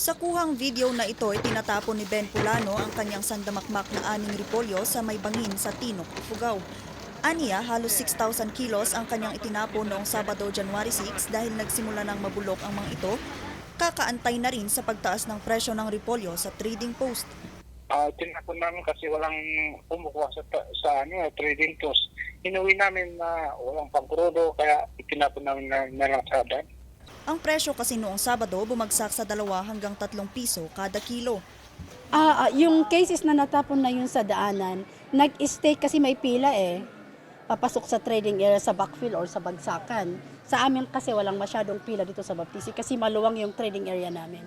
Sa kuhang video na ito ay tinatapon ni Ben Pulano ang kanyang sandamakmak na aning repolyo sa may bangin sa Tinok, Ifugao. Aniya, halos 6,000 kilos ang kanyang itinapon noong Sabado, January 6 dahil nagsimula ng mabulok ang mga ito. Kakaantay na rin sa pagtaas ng presyo ng repolyo sa trading post. Ah, tinapon namin kasi walang kumukuha sa, sa ano, trading post. Inuwi namin na walang pangkrudo kaya itinapon namin na, na lang sa daan. Ang presyo kasi noong Sabado bumagsak sa 2 hanggang 3 piso kada kilo. Ah, ah, yung cases na natapon na yun sa daanan, nag-stay kasi may pila eh. Papasok sa trading area sa backfill or sa bagsakan. Sa amin kasi walang masyadong pila dito sa Baptisi kasi maluwang yung trading area namin.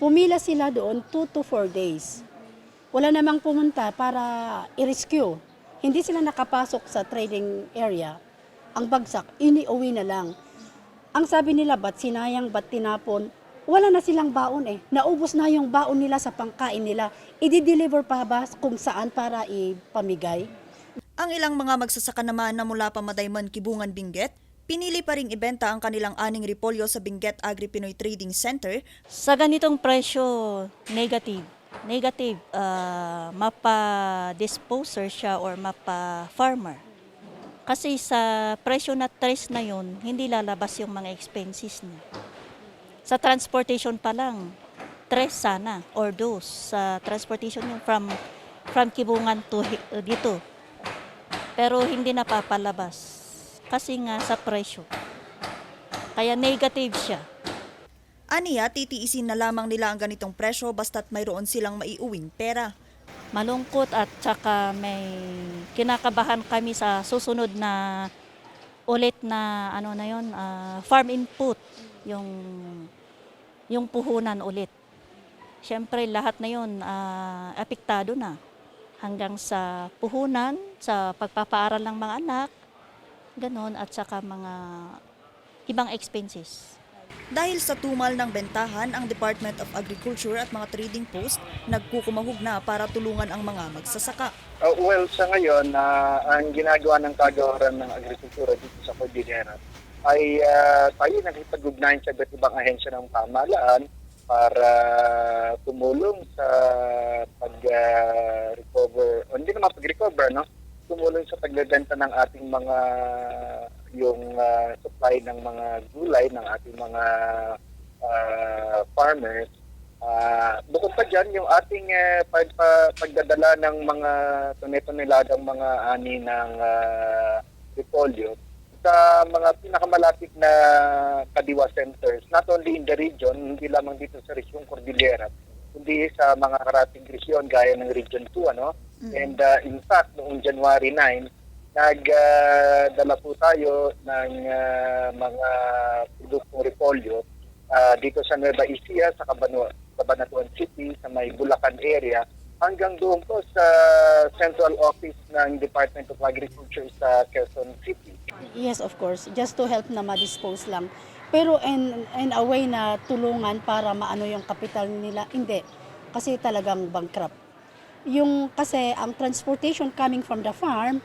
Pumila sila doon 2 to 4 days. Wala namang pumunta para i-rescue. Hindi sila nakapasok sa trading area. Ang bagsak, ini-uwi na lang. Ang sabi nila, ba't sinayang, ba't tinapon? Wala na silang baon eh. Naubos na yung baon nila sa pangkain nila. I-deliver pa ba kung saan para ipamigay? Ang ilang mga magsasaka naman na mula pa Madayman, Kibungan, Benguet, pinili pa ring ibenta ang kanilang aning repolyo sa Benguet Agri Pinoy Trading Center Sa ganitong presyo, negative. Negative, ah, mapa-disposer siya or mapa-farmer. Kasi sa presyo na tres na yun, hindi lalabas yung mga expenses niya. Sa transportation pa lang, tres sana or dos sa transportation yung from from Kibungan to uh, dito. Pero hindi napapalabas kasi nga sa presyo. Kaya negative siya. Aniya, titiisin na lamang nila ang ganitong presyo basta't mayroon silang maiuwing pera. Malungkot at saka may kinakabahan kami sa susunod na ulit na ano na yon farm input yung yung puhunan ulit. Siyempre lahat na yon ah, apektado na hanggang sa puhunan, sa pagpapaaral ng mga anak, ganon at saka mga ibang expenses. Dahil sa tumal ng bentahan, ang Department of Agriculture at mga trading post nagkukumahog na para tulungan ang mga magsasaka. Uh, well, sa ngayon, ah, ang ginagawa ng kagawaran ng agrikultura dito sa Cordillera ay ah, tayo nakipag-ugnayan sa iba't ibang ahensya ng pamahalaan para tumulong sa pag-recover, o hindi naman pag-recover, no? tumulong sa pagbebenta ng ating mga yung ah, supply ng mga gulay ng ating mga ah, farmers Ah, bukod pa dyan, yung ating eh, pag, pa- pagdadala ng mga tunay-tuniladang mga ani ng uh, repolyo sa mga pinakamalapit na kadiwa centers, not only in the region, hindi lamang dito sa Region Cordillera, kundi sa mga karating region gaya ng Region 2. Ano? And uh, in fact, noong January 9, nagdala po tayo ng uh, mga produktong repolyo ah, dito sa Nueva Ecija, sa Cabanu- Cabanatuan City, sa may Bulacan area, hanggang doon po sa central office ng Department of Agriculture sa Quezon City. Yes, of course. Just to help na ma-dispose lang. Pero in, in a way na tulungan para maano yung kapital nila, hindi. Kasi talagang bankrupt. Yung kasi ang transportation coming from the farm,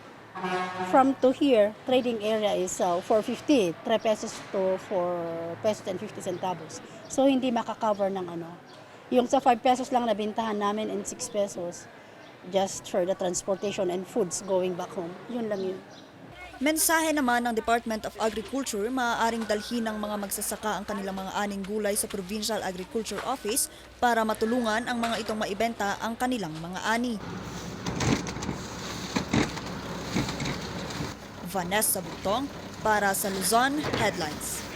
from to here, trading area is uh, 450, 3 pesos to 4 pesos and 50 centavos. So hindi makaka-cover ng ano. Yung sa 5 pesos lang nabintahan namin and 6 pesos just for the transportation and foods going back home. Yun lang yun. Mensahe naman ng Department of Agriculture, maaaring dalhin ng mga magsasaka ang kanilang mga aning gulay sa Provincial Agriculture Office para matulungan ang mga itong maibenta ang kanilang mga ani. Vanessa Butong para sa Luzon Headlines.